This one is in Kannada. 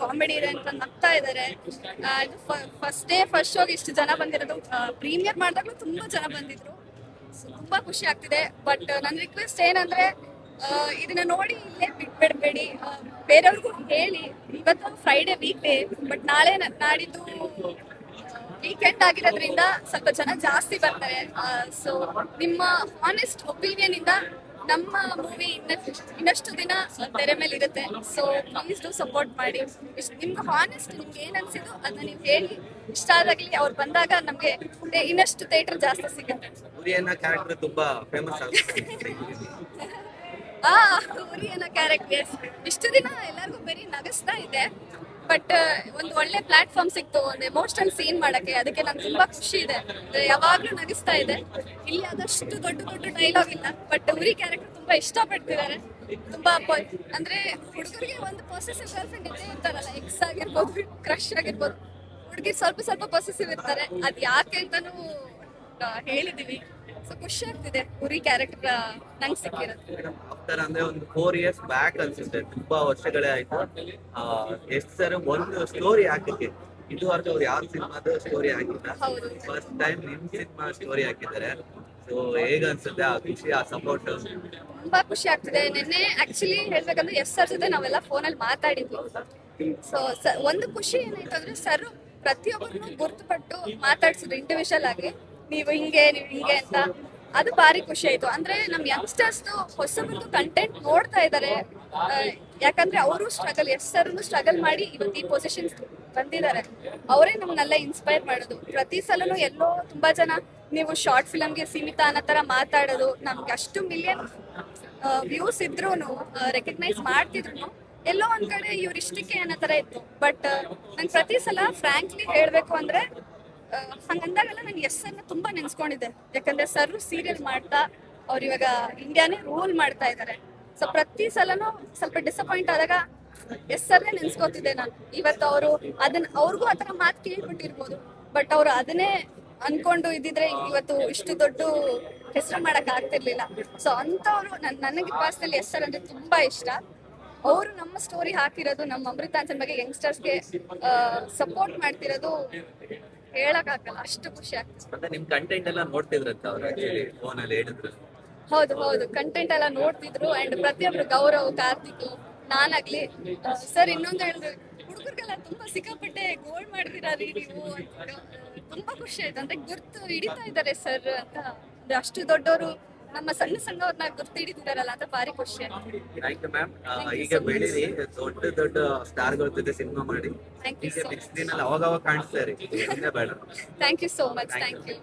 ಕಾಮಿಡಿ ಇದೆ ಅಂತ ನಗ್ತಾ ಇದ್ದಾರೆ. ಫಸ್ಟ್ ಡೇ ಫಸ್ಟ್ ಶೋಗೆ ಇಷ್ಟು ಜನ ಬಂದಿರೋದು ಪ್ರೀಮಿಯರ್ ಮಾಡಿದಾಗಲೂ ತುಂಬಾ ಜನ ಬಂದಿದ್ರು. ತುಂಬಾ ಖುಷಿ ಆಗ್ತಿದೆ. ಬಟ್ ನನ್ನ ರಿಕ್ವೆಸ್ಟ್ ಏನಂದ್ರೆ ಇದನ್ನ ನೋಡಿ ಇಲ್ಲೇ ಬಿಟ್ಬಿಡ್ಬೇಡಿ. ಬೇರೆಯವ್ರಿಗೂ ಹೇಳಿ. ಇವತ್ತು ಫ್ರೈಡೇ ವೀಕ್ ಡೇ ಬಟ್ ನಾಳೆ ನಾಡಿದ್ದು ವೀಕೆಂಡ್ ಆಗಿರೋದ್ರಿಂದ ಸ್ವಲ್ಪ ಜನ ಜಾಸ್ತಿ ಬರ್ತಾರೆ. ಸೊ ನಿಮ್ಮ ಆನೆಸ್ಟ್ ಒಪಿನಿಯನ್ ಇಂದ ನಮ್ಮ ಮೂವಿ ಇನ್ನಷ್ಟು ದಿನ ತೆರೆ ಮೇಲೆ ಇರುತ್ತೆ. ಸೊ ಪ್ಲೀಸ್ ಡೂ ಸಪೋರ್ಟ್ ಮಾಡಿ. ನಿಮ್ಗೆ ಹಾನೆಸ್ಟ್ ನಿಮ್ಗೆ ಏನ್ ಅನ್ಸಿದ್ದು ಅದನ್ನ ನೀವು ಹೇಳಿ. ಇಷ್ಟ ಆದಾಗ್ಲಿ ಅವ್ರು ಬಂದಾಗ ನಮ್ಗೆ ಇನ್ನಷ್ಟು ಥಿಯೇಟರ್ ಜಾಸ್ತಿ ಸಿಗುತ್ತೆ. ಕ್ಯಾರೆಕ್ಟರ್ ತುಂಬಾ ಫೇಮಸ್ ಆ ಅನ್ನೋ ಕ್ಯಾರೆಕ್ಟರ್ ಇಷ್ಟು ದಿನ ಎಲ್ಲರಿಗೂ ಬರೀ ನಗಸ್ತಾ ಇದೆ. ಬಟ್ ಒಂದು ಒಳ್ಳೆ ಪ್ಲಾಟ್ಫಾರ್ಮ್ ಸಿಕ್ತು, ಒಂದು ಎಮೋಷನಲ್ ಸೀನ್ ಮಾಡಕ್ಕೆ, ಅದಕ್ಕೆ ನಂಗೆ ತುಂಬಾ ಖುಷಿ ಇದೆ. ಅಂದ್ರೆ ಯಾವಾಗ್ಲೂ ನಗಿಸ್ತಾ ಇದೆ. ಇಲ್ಲಿ ಆದಷ್ಟು ದೊಡ್ಡ ದೊಡ್ಡ ಡೈಲಾಗ್ ಇಲ್ಲ ಬಟ್ ಉರಿ ಕ್ಯಾರೆಕ್ಟರ್ ತುಂಬಾ ಇಷ್ಟಪಡ್ತಿದ್ದಾರೆ. ತುಂಬಾ ಅಂದ್ರೆ ಹುಡುಗರಿಗೆ ಒಂದು ಪೊಸೆಸಿವ್ ಗರ್ಲ್ಫ್ರೆಂಡ್ ಇದ್ದೇ ಇರ್ತಾರಲ್ಲ ಎಕ್ಸ್ ಆಗಿರ್ಬೋದು ಕ್ರಶ್ ಆಗಿರ್ಬೋದು ಹುಡುಗಿ ಸ್ವಲ್ಪ ಸ್ವಲ್ಪ ಪೊಸೆಸಿವ್ ಇರ್ತಾರೆ. ಅದ್ ಯಾಕೆ ಅಂತಾನು ಹೇಳಿದೀವಿ. ಸೊ ಖುಷಿ ಆಗ್ತಿದೆ ಉರಿ ಕ್ಯಾರೆಕ್ಟರ್ ನಂಗೆ ಸಿಕ್ಕಿರೋದು. ಆಫ್ಟರ್ ಅಂದ್ರೆ ಒಂದು ಫೋರ್ ಇಯರ್ಸ್ ಬ್ಯಾಕ್ ಅನ್ಸುತ್ತೆ ತುಂಬಾ ವರ್ಷಗಳೇ ಆಯ್ತು. ಆ, ಎಷ್ಟ್ ಸರ್ ಒಂದು ಸ್ಟೋರಿ ಹಾಕಕ್ಕೆ. ಇದುವರೆಗೂ ಅವ್ರು ಯಾವ ಸಿನಿಮಾದ ಸ್ಟೋರಿ ಹಾಕಿಲ್ಲ. ಹೌದು. ಫಸ್ಟ್ ಟೈಮ್ ನಿಮ್ ಸಿನಿಮಾ ಸ್ಟೋರಿ ಹಾಕಿದ್ದಾರೆ. ಸೊ ಹೇಗ ಅನ್ಸುತ್ತೆ ಆ ಖುಷಿ ಆ ಸಪೋರ್ಟ್ ತುಂಬಾ ಖುಷಿ ಆಗ್ತಿದೆ. ನಿನ್ನೆ ಆಕ್ಚುಲಿ ಹೇಳ್ಬೇಕಂದ್ರೆ ಎಸ್ ಸರ್ ಜೊತೆ ನಾವೆಲ್ಲ ಫೋನಲ್ಲಿ ಮಾತಾಡಿದ್ವಿ. ಸೊ ಒಂದು ಖುಷಿ ಏನಾಯ್ತು ಅಂದ್ರೆ ಸರ್ ಪ್ರತಿಯೊಬ್ಬರನ್ನು ಗುರುತುಪಟ್ಟು ಮಾತಾಡ್ಸಿದ್ರು ಇಂಡಿವಿಜುವಲ್ ಆಗಿ. ನೀವು ಹಿಂಗೆ ನೀವು ಹಿಂಗೆ ಅಂತ. ಅದು ಭಾರಿ ಖುಷಿ ಆಯ್ತು. ಅಂದ್ರೆ ನಮ್ ಯಂಗ್ಸ್ಟರ್ಸ್ ಹೊಸಬರದು ಕಂಟೆಂಟ್ ನೋಡ್ತಾ ಇದ್ದಾರೆ ಯಾಕಂದ್ರೆ ಅವರು ಸ್ಟ್ರಗಲ್ ಸರ್ ಸ್ಟ್ರಗಲ್ ಮಾಡಿ ಇವತ್ತು ಈ ಪೊಸಿಷನ್ ಬಂದಿದ್ದಾರೆ ಅವರೇ ನಮ್ನೆಲ್ಲ ಇನ್ಸ್ಪೈರ್ ಮಾಡೋದು. ಪ್ರತಿ ಸಲನು ಎಲ್ಲೋ ತುಂಬಾ ಜನ ನೀವು ಶಾರ್ಟ್ ಫಿಲಮ್ಗೆ ಸೀಮಿತ ಅನ್ನೋ ತರ ಮಾತಾಡೋದು, ನಮ್ಗೆ ಅಷ್ಟು ಮಿಲಿಯನ್ ವ್ಯೂಸ್ ಇದ್ರು ರೆಕಗ್ನೈಸ್ ಮಾಡ್ತಿದ್ರು ಎಲ್ಲೋ ಒಂದ್ ಕಡೆ ಇವ್ರಿಷ್ಟಕ್ಕೆ ಅನ್ನೋ ತರ ಇತ್ತು. ಬಟ್ ನಂಗೆ ಪ್ರತಿ ಸಲ ಫ್ರಾಂಕ್ಲಿ ಹೇಳ್ಬೇಕು ಅಂದ್ರೆ ಹಂಗಂದಾಗೆಲ್ಲ ನಾನು ಎಸ್ ಅನ್ನ ತುಂಬಾ ನೆನ್ಸ್ಕೊಂಡಿದ್ದೆ. ಯಾಕಂದ್ರೆ ಸರ್ ಸೀರಿಯಲ್ ಮಾಡ್ತಾ ಅವ್ರು ಇವಾಗ ಇಂಡಿಯಾನೇ ರೂಲ್ ಮಾಡ್ತಾ ಇದ್ದಾರೆ ಸೊ ಪ್ರತಿ ಸಲನೂ ಸ್ವಲ್ಪ ಡಿಸಪಾಯಿಂಟ್ ಆದಾಗ ಎಸ್ ಸರ್ನೇ ನೆನ್ಸ್ಕೊತಿದ್ದೆ ನಾನು. ಇವತ್ತು ಅವರು ಅದನ್ನ ಅವ್ರಿಗೂ ಆತರ ಮಾತು ಕೇಳ್ಬಿಟ್ಟಿರ್ಬೋದು. ಬಟ್ ಅವ್ರು ಅದನ್ನೇ ಅನ್ಕೊಂಡು ಇದ್ದಿದ್ರೆ ಇವತ್ತು ಇಷ್ಟು ದೊಡ್ಡ ಹೆಸರು ಮಾಡಕ್ ಆಗ್ತಿರ್ಲಿಲ್ಲ. ಸೊ ಅಂತವ್ರು ನನ್, ನನಗೆ ಪರ್ಸನಲಿ ಎಸ್ ಸರ್ ಅಂದ್ರೆ ತುಂಬಾ ಇಷ್ಟ. ಅವರು ನಮ್ಮ ಸ್ಟೋರಿ ಹಾಕಿರೋದು, ನಮ್ಮ ಅಮೃತಾಂಚನ್ ಬಗ್ಗೆ ಯಂಗ್ಸ್ಟರ್ಸ್ಗೆ ಸಪೋರ್ಟ್ ಮಾಡ್ತಿರೋದು ಹೇಳಕ್ಕಾಗಲ್ಲ ಅಷ್ಟು ಖುಷಿ ಆಗ್ತದೆ. ಮತ್ತೆ ನಿಮ್ ಕಂಟೆಂಟ್ ಎಲ್ಲ ನೋಡ್ತಿದ್ರಂತ ಅವ್ರು ಆಕ್ಚುಲಿ ಫೋನ್ ಅಲ್ಲಿ ಹೇಳಿದ್ರು. ಹೌದು ಹೌದು. ಕಂಟೆಂಟ್ ಎಲ್ಲ ನೋಡ್ತಿದ್ರು ಅಂಡ್ ಪ್ರತಿಯೊಬ್ರು ಗೌರವ್ ಕಾರ್ತಿಕ್ ನಾನಾಗ್ಲಿ ಸರ್ ಇನ್ನೊಂದು ಹೇಳಿದ್ರು ಹುಡುಗರಿಗೆಲ್ಲ ತುಂಬಾ ಸಿಕ್ಕಾಪಟ್ಟೆ ಗೋಲ್ಡ್ ಮಾಡ್ತೀರಾ ರೀ ನೀವು ಅಂತ. ತುಂಬಾ ಖುಷಿ ಆಯ್ತು. ಅಂದ್ರೆ ಗುರ್ತು ಹಿಡಿತಾ ಇದ್ದಾರೆ ಸರ್ ಅಂತ. ಅಂದ್ರೆ ಅಷ್ಟು ದೊಡ್ಡವರು ನಮ್ಮ ಸಣ್ಣ ಸಣ್ಣವ್ರನ್ನ ಗುರ್ತು ಹಿಡಿತಿದಾರಲ್ಲ ಅಂತ ಭಾರಿ ಖುಷಿ ಆಯ್ತು ಥ್ಯಾಂಕ್ ಯು ಮ್ಯಾಮ್ ಈಗ. ಬೆಳೀರಿ ದೊಡ್ಡ ದೊಡ್ಡ ಸ್ಟಾರ್ಗಳ ಜೊತೆ ಸಿನಿಮಾ ಮಾಡಿ. ಥ್ಯಾಂಕ್ ಯು ನೆಕ್ಸ್ಟ್ ದಿನ ಅವಾಗ ಅವಾಗ ಕಾಣಿಸ್ತಾರೆ ಬೇಡ. Thank you so much thank you